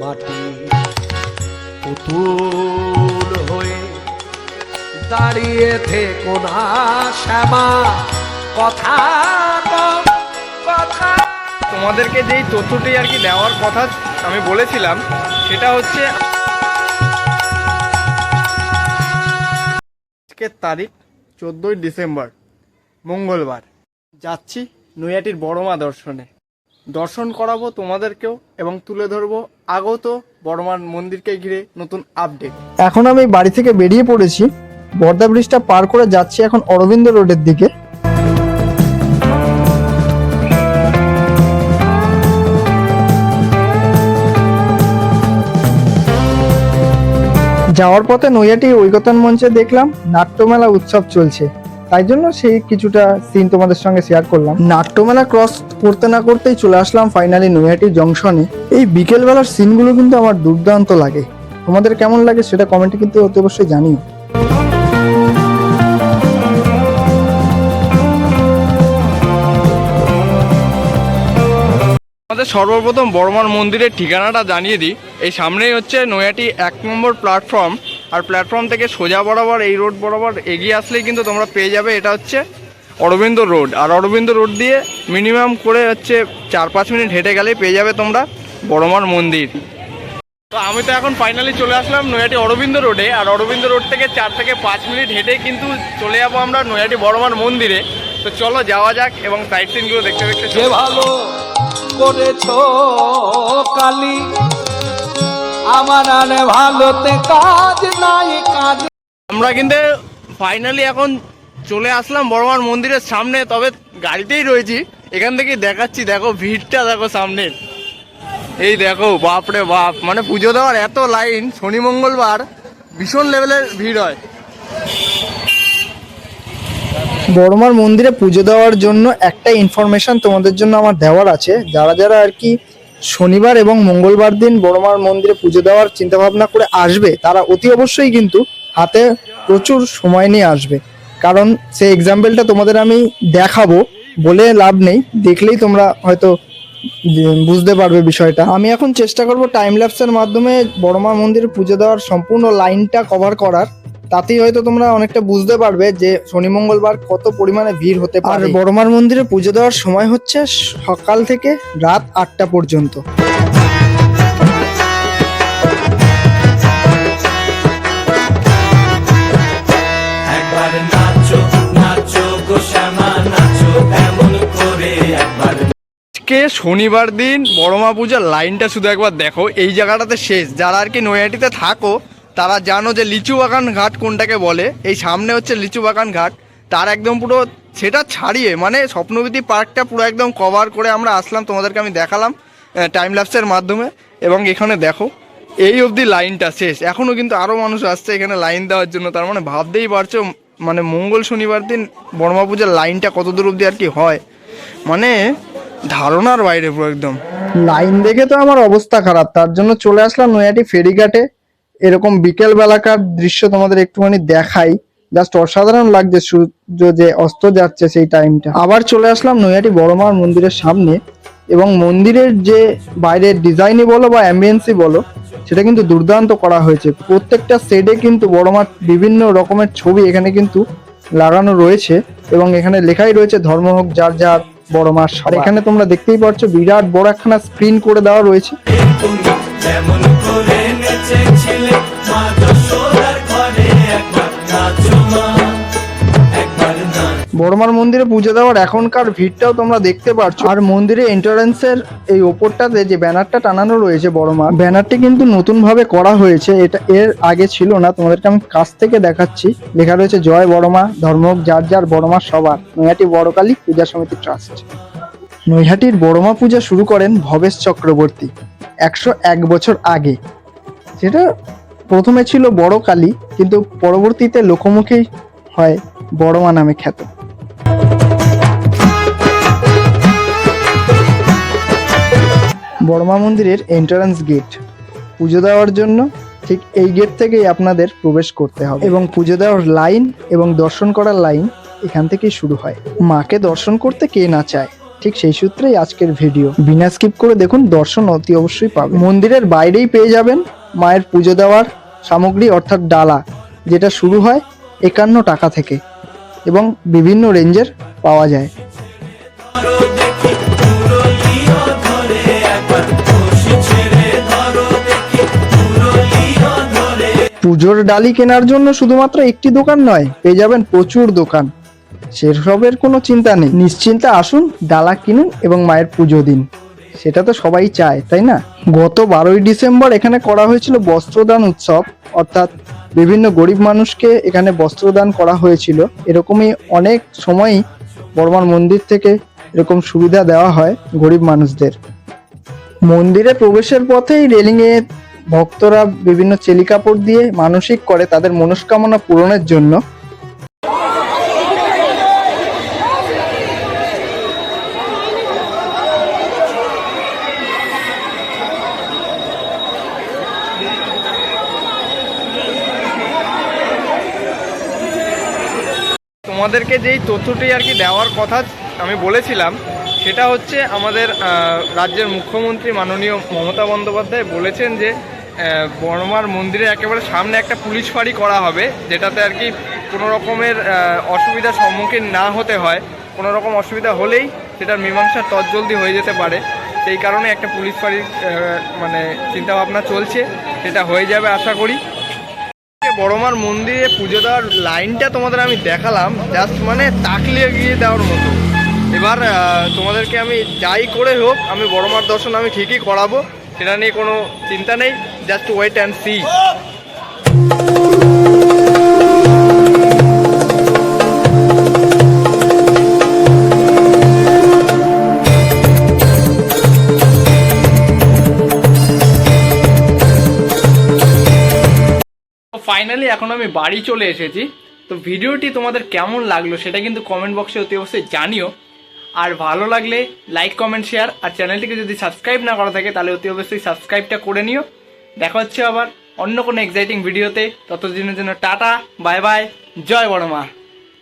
মাটি পুতুল হয়ে দাঁড়িয়ে থেকো না শ্যামা। কথা কথা তোমাদেরকে যেই তথ্যটি আর কি দেওয়ার কথা আমি বলেছিলাম সেটা হচ্ছে আজকের তারিখ চোদ্দোই ডিসেম্বর মঙ্গলবার। যাচ্ছি নৈয়াটির বড়মা দর্শনে। দর্শন করাবো তোমাদেরকেও এবং তুলে ধরবো আগত বড়মার মন্দিরকে ঘিরে নতুন আপডেট এখন আমি বাড়ি থেকে বেরিয়ে পড়েছি। বর্দা ব্রিজটা পার করে যাচ্ছি এখন অরবিন্দ রোডের দিকে। যাওয়ার পথে নৈয়াটি ঐকতান মঞ্চে দেখলাম নাট্যমেলা উৎসব চলছে। তাই জন্য সেই কিছুটা সিন তোমাদের সঙ্গে শেয়ার করলাম। নাট্যমেলা ক্রস করতে না করতেই চলে আসলাম ফাইনালি নৈয়াটি জংশনে এই বিকেলবেলার সিনগুলো কিন্তু আমার দুর্দান্ত লাগে। তোমাদের কেমন লাগে সেটা কমেন্টে কিন্তু অতি অবশ্যই জানিও। আমাদের সর্বপ্রথম বড়মার মন্দিরের ঠিকানাটা জানিয়ে দিই। এই সামনেই হচ্ছে নৈয়াটি এক নম্বর প্ল্যাটফর্ম আর প্ল্যাটফর্ম থেকে সোজা বরাবর, এই রোড বরাবর এগিয়ে আসলেই কিন্তু তোমরা পেয়ে যাবে। এটা হচ্ছে অরবিন্দ রোড আর অরবিন্দ রোড দিয়ে মিনিমাম করে হচ্ছে চার পাঁচ মিনিট হেঁটে গেলেই পেয়ে যাবে তোমরা বড়মার মন্দির। তো আমি তো এখন ফাইনালি চলে আসলাম নৈয়াটি অরবিন্দ রোডে আর অরবিন্দ রোড থেকে চার থেকে পাঁচ মিনিট হেঁটে কিন্তু চলে যাব আমরা নৈয়াটি বড়মার মন্দিরে। তো চলো যাওয়া যাক এবং সাইট সিনগুলো দেখতে দেখতে ভালো করেছ কালি আমার আর ভালোতে কাজ নাই কাজ আমরা কিন্তু ফাইনালি এখন চলে আসলাম বড়মার মন্দিরের সামনে তবে গাড়িতেই রয়েছি। এখান থেকে দেখাচ্ছি দেখো ভিড়টা দেখো সামনের। এই দেখো বাপরে বাপ মানে পুজো দেওয়ার এত লাইন শনি মঙ্গলবার ভীষণ লেভেলের ভিড় হয়। বড়মার মন্দিরে পুজো দেওয়ার জন্য একটা ইনফরমেশন তোমাদের জন্য আমার দেওয়ার আছে। যারা যারা আর কি শনিবার এবং মঙ্গলবার দিন বড়মার মন্দিরে পুজো দেওয়ার চিন্তা ভাবনা করে আসবে, তারা অতি অবশ্যই কিন্তু হাতে প্রচুর সময় নিয়ে আসবে। কারণ সেই এক্সাম্পলটা তোমাদের আমি দেখাবো, বলে লাভ নেই। দেখলেই তোমরা হয়তো বুঝতে পারবে বিষয়টা। আমি এখন চেষ্টা করব টাইম ল্যাপসের মাধ্যমে বড়মা মন্দিরে পুজো দেওয়ার সম্পূর্ণ লাইনটা কভার করার। তাতেই হয়তো তোমরা অনেকটা বুঝতে পারবে যে শনি মঙ্গলবার কত পরিমাণে ভিড় হতে পারে। আর বড়মার মন্দিরে পুজো দেওয়ার সময় হচ্ছে সকাল থেকে রাত আটটা পর্যন্ত। একবার নাচো নাচো গো শ্যামা নাচো এমন করে একবার। আজকে শনিবার দিন বড়মা পূজার লাইনটা শুধু একবার দেখো এই জায়গাটাতে শেষ। যারা আর কি নৈহাটিতে থাকো তারা জানো যে লিচু বাগান ঘাট কোনটাকে বলে? এই সামনে হচ্ছে লিচু বাগান ঘাট। তার একদম পুরো সেটা ছাড়িয়ে মানে স্বপ্নবীতি পার্কটা পুরো একদম কভার করে আমরা আসলাম। তোমাদেরকে আমি দেখালাম টাইম ল্যাপসের মাধ্যমে। এবং এখানে দেখো, এই অবধি লাইনটা শেষ। এখনও কিন্তু আরও মানুষ আসছে এখানে লাইন দেওয়ার জন্য। তার মানে ভাবতেই পারছ মানে মঙ্গল শনিবার দিন বর্মা পূজার লাইনটা কত দূর অবধি আর কি হয়? মানে ধারণার বাইরে পুরো একদম। লাইন দেখে তো আমার অবস্থা খারাপ। তার জন্য চলে আসলাম নৈহাটি ফেরিঘাটে। এরকম বিকেল বেলাকার দৃশ্য তোমাদের একটুখানি দেখাই। জাস্ট অসাধারণ লাগছে সূর্য যে অস্ত যাচ্ছে সেই টাইমটা। আবার চলে আসলাম নৈহাটি বড়মার মন্দিরের সামনে এবং মন্দিরের যে বাইরের ডিজাইনই বলো বা অ্যাম্বিয়েন্সই বলো, সেটা কিন্তু দুর্দান্ত করা হয়েছে। প্রত্যেকটা সেডে কিন্তু বড়মার বিভিন্ন রকমের ছবি এখানে কিন্তু লাগানো রয়েছে এবং এখানে লেখাই রয়েছে, ধর্ম হোক যার যার, বড় মাস এখানে তোমরা দেখতেই পাচ্ছ বিরাট বড় একখানা স্ক্রিন করে দেওয়া রয়েছে। মা বড়মার মন্দিরে পুজো দেওয়ার এখনকার ভিড়টাও তোমরা দেখতে পাচ্ছ আর মন্দিরে এন্ট্রান্সের এই ওপরটাতে যে ব্যানারটা টানানো রয়েছে বড়মার, ব্যানারটি কিন্তু নতুন ভাবে করা হয়েছে। এটা এর আগে ছিল না, তোমাদেরকে আমি কাছ থেকে দেখাচ্ছি। লেখা রয়েছে, জয় বড়মা ধর্ম যার যার বড়মা সবার। নৈহাটি বড়কালী পূজা সমিতি ট্রাস্ট। নৈহাটির বড়মা পূজা শুরু করেন ভবেশ চক্রবর্তী, একশো এক বছর আগে। যেটা প্রথমে ছিল বড় কালী, কিন্তু পরবর্তীতে লোকমুখেই হয় বড়মা নামে খ্যাত। বড়মা মন্দিরের এন্ট্রান্স গেট পুজো দেওয়ার জন্য ঠিক এই গেট থেকেই আপনাদের প্রবেশ করতে হবে। এবং পুজো দেওয়ার লাইন এবং দর্শন করার লাইন এখান থেকেই শুরু হয়। মাকে দর্শন করতে কে না চায়, ঠিক সেই সূত্রেই আজকের ভিডিও বিনা স্কিপ করে দেখুন, দর্শন অতি অবশ্যই পাবে মন্দিরের বাইরেই পেয়ে যাবেন মায়ের পুজো দেওয়ার সামগ্রী অর্থাৎ ডালা, যেটা শুরু হয় একান্ন টাকা থেকে এবং বিভিন্ন রেঞ্জের পাওয়া যায়। পুজোর ডালি কেনার জন্য শুধুমাত্র একটি দোকান নয়, পেয়ে যাবেন প্রচুর দোকান। সেসবের কোনো চিন্তা নেই। নিশ্চিন্তে আসুন, ডালা কিনুন এবং মায়ের পুজো দিন। সেটা তো সবাই চায়, তাই না? গত বারোই ডিসেম্বর এখানে করা হয়েছিল বস্ত্রদান উৎসব, অর্থাৎ বিভিন্ন গরিব মানুষকে এখানে বস্ত্রদান করা হয়েছিল। এরকমই অনেক সময়ই বর্মার মন্দির থেকে এরকম সুবিধা দেওয়া হয় গরিব মানুষদের। মন্দিরে প্রবেশের পথেই রেলিংয়ে ভক্তরা বিভিন্ন চেলি কাপড় দিয়ে মানসিক করে তাদের মনস্কামনা পূরণের জন্য। তোমাদেরকে যেই তথ্যটি আর কি দেওয়ার কথা আমি বলেছিলাম, সেটা হচ্ছে আমাদের রাজ্যের মুখ্যমন্ত্রী মাননীয় মমতা বন্দ্যোপাধ্যায় বলেছেন যে বর্মার মন্দিরের একেবারে সামনে একটা পুলিশ ফাঁড়ি করা হবে, যেটাতে আর কি কোনো রকমের অসুবিধার সম্মুখীন না হতে হয়। কোনো রকম অসুবিধা হলেই সেটার মীমাংসা তৎজলদি হয়ে যেতে পারে। সেই কারণে একটা পুলিশ ফাঁড়ির মানে চিন্তাভাবনা চলছে, সেটা হয়ে যাবে আশা করি। বড়মার মন্দিরে পুজো দেওয়ার লাইনটা তোমাদের আমি দেখালাম জাস্ট মানে তাকলিয়ে গিয়ে দেওয়ার মতো। এবার তোমাদেরকে আমি যাই করে হোক, আমি বড়মার দর্শন আমি ঠিকই করাবো, সেটা নিয়ে কোনো চিন্তা নেই just wait and see finally এখন আমি বাড়ি চলে এসেছি। তো ভিডিওটি তোমাদের কেমন লাগল সেটা কিন্তু কমেন্ট বক্সে অতি অবশ্যই জানিও। আর ভালো লাগলে লাইক কমেন্ট শেয়ার আর চ্যানেলটিকে যদি সাবস্ক্রাইব না করা থাকে, তাহলে অতি অবশ্যই সাবস্ক্রাইবটা করে নিও। দেখা হচ্ছে আবার অন্য কোনো এক্সাইটিং ভিডিওতে ততদিনের জন্য টাটা বাই বাই জয় বড় মা